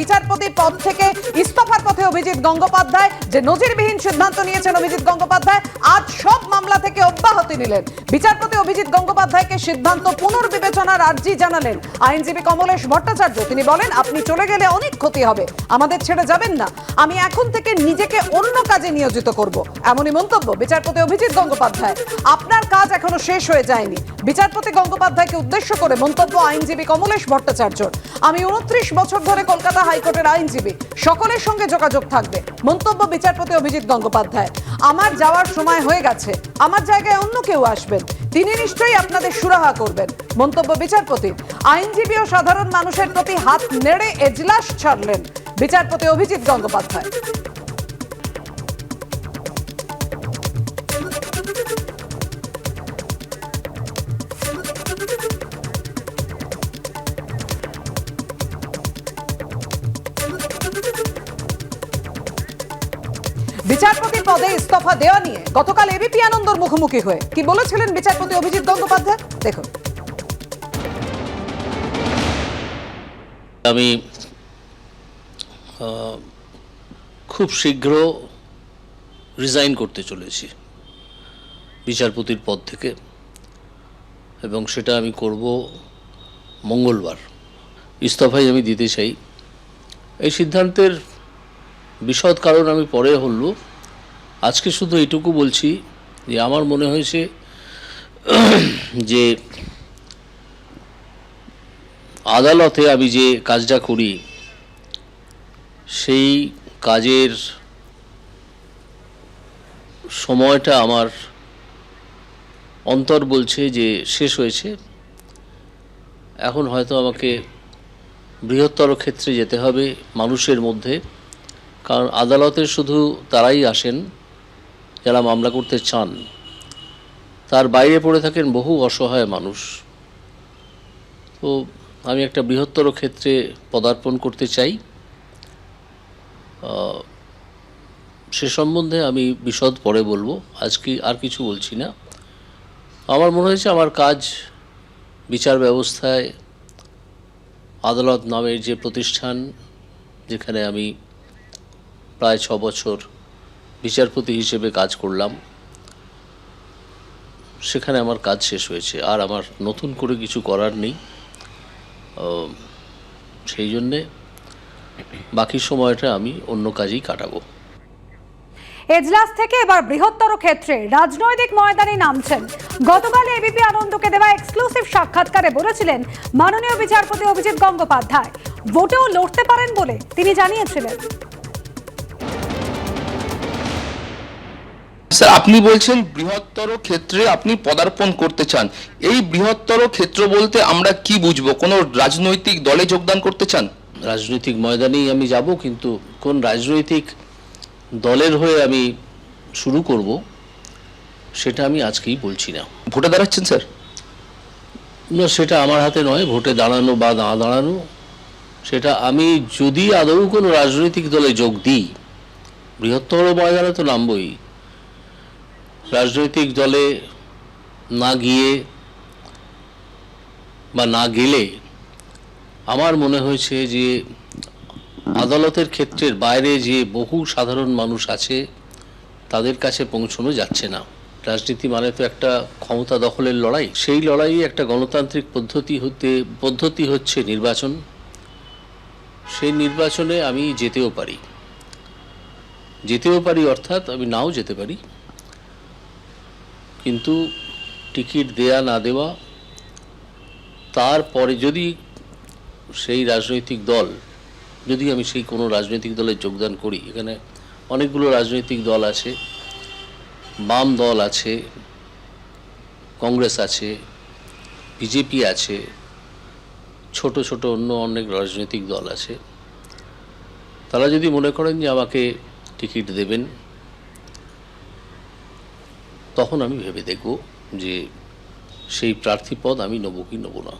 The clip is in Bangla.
বিচারপতি পদ থেকে ইস্তফার পথে অভিজিৎ গঙ্গোপাধ্যায়, যে নজিরবিহীন সিদ্ধান্ত নিয়েছেন অভিজিৎ গঙ্গোপাধ্যায়, আজ সব মামলা থেকে অব্যাহতি নিলেন। বিচারপতি অভিজিৎ গঙ্গোপাধ্যায়কে সিদ্ধান্ত পুনর্বিবেচনার আর্জি জানালেন। আইনজীবী কমলেশ ভট্টাচার্য, তিনি বলেন, আপনি চলে গেলে অনেক ক্ষতি হবে, আমাদের ছেড়ে যাবেন না। আমি এখন থেকে নিজেকে অন্য কাজে নিয়োজিত করব। এমনই মন্তব্য বিচারপতি অভিজিৎ গঙ্গোপাধ্যায়। আপনার কাজ এখনও শেষ হয়ে যায়নি। বিচারপতি গঙ্গোপাধ্যায়কে উদ্দেশ্য করে মন্তব্য আইনজীবী কমলেশ ভট্টাচার্য। আমি উনত্রিশ বছর ধরে কলকাতা হাইকোর্টের আইনজীবী। সকলের সঙ্গে যোগাযোগ থাকবে। মন্তব্য বিচারপতি অভিজিৎ গঙ্গোপাধ্যায়। আমার যাওয়ার সময় হয়ে গেছে। আমার জায়গায় অন্য কেউ আসবেন। তিনি নিশ্চয়ই আপনাদের সুরাহা করবেন। মন্তব্য বিচারপতি, আইনজীবী ও সাধারণ মানুষের প্রতি হাত নেড়ে এজলাস ছাড়লেন। বিচারপতি অভিজিৎ গঙ্গোপাধ্যায়। বিচারপতি পদে ইস্তফা দেওয়া নিয়ে গতকাল এবিপি আনন্দর মুখোমুখি হয়ে। কি বলেছিলেন বিচারপতি অভিজিৎ গঙ্গোপাধ্যায়? দেখুন। আমি খুব শীঘ্র রিজাইন করতে চলেছি বিচারপতির পদ থেকে এবং সেটা আমি করব মঙ্গলবার। ইস্তফাই আমি দিতে চাই। এই সিদ্ধান্তের বিশদ কারণ আমি পরে হল আজকে শুধু এইটুকু বলছি যে আমার মনে হয়েছে যে আদালতে আমি যে কাজটা করি, সেই কাজের সময়টা আমার অন্তর বলছে যে শেষ হয়েছে। এখন হয়তো আমাকে বৃহত্তর ক্ষেত্রে যেতে হবে মানুষের মধ্যে। কারণ আদালতে শুধু তারাই আসেন যারা মামলা করতে চান। তার বাইরে পড়ে থাকেন বহু অসহায় মানুষ। তো আমি একটা বৃহত্তর ক্ষেত্রে পদার্পণ করতে চাই। সে সম্বন্ধে আমি বিশদ পরে বলব। আজকে আর কিছু বলছি না। আমার মনে হয়েছে আমার কাজ বিচার ব্যবস্থায়, আদালত নামের যে প্রতিষ্ঠান যেখানে আমি প্রায় ছ বছর বিচারপতি হিসেবে কাজ করলাম। সেখানে আমার কাজ শেষ হয়েছে। আর আমার নতুন করে কিছু করার নেই। সেই জন্যে বাকি সময়টা আমি অন্য কাজেই কাটাবো। এজলাস থেকে এবার বৃহত্তর ক্ষেত্রে রাজনৈতিক ময়দানে নামছেন। গতকাল এবিপি আনন্দকে দেওয়া এক্সক্লুসিভ সাক্ষাৎকারে বলেছিলেন মাননীয় বিচারপতি অভিজিৎ গঙ্গোপাধ্যায়। ভোটেও লড়তে পারেন বলে তিনি জানিয়েছিলেন। স্যার আপনি বলছেন বৃহত্তর ক্ষেত্রে আপনি পদার্পণ করতে চান। এই বৃহত্তর ক্ষেত্র বলতে আমরা কি বুঝব? কোনো রাজনৈতিক দলে যোগদান করতে চান? রাজনৈতিক ময়দানেই আমি যাব কিন্তু কোন রাজনৈতিক দলের হয়ে আমি শুরু করব সেটা আমি আজকেই বলছি না। ভোটে দাঁড়াচ্ছেন স্যার? না সেটা আমার হাতে নয় ভোটে দাঁড়ানো বা না দাঁড়ানো সেটা আমি যদি আদৌ কোনো রাজনৈতিক দলে যোগ দিই বৃহত্তর ময়দানে তো নামবই। রাজনৈতিক দলে না গিয়ে বা না গেলে আমার মনে হয়েছে যে আদালতের ক্ষেত্রের বাইরে যে বহু সাধারণ মানুষ আছে, তাদের কাছে পৌঁছানো যাচ্ছে না। রাজনীতি মানে তো একটা ক্ষমতা দখলের লড়াই। সেই লড়াইয়ে একটা গণতান্ত্রিক পদ্ধতি হতে, পদ্ধতি হচ্ছে নির্বাচন। সেই নির্বাচনে আমি যেতেও পারি। যেতেও পারি অর্থাৎ আমি নাও যেতে পারি। কিন্তু টিকিট দেয়া না দেওয়া, তারপরে যদি সেই রাজনৈতিক দল, যদি আমি সেই কোনো রাজনৈতিক দলে যোগদান করি, এখানে অনেকগুলো রাজনৈতিক দল আছে, বাম দল আছে, কংগ্রেস আছে, বিজেপি আছে, ছোট ছোট অন্য অনেক রাজনৈতিক দল আছে, তারা যদি মনে করেন যে আমাকে টিকিট দেবেন তখন আমি ভেবে দেখব যে সেই প্রার্থী পদ আমি নেব কি নেব না।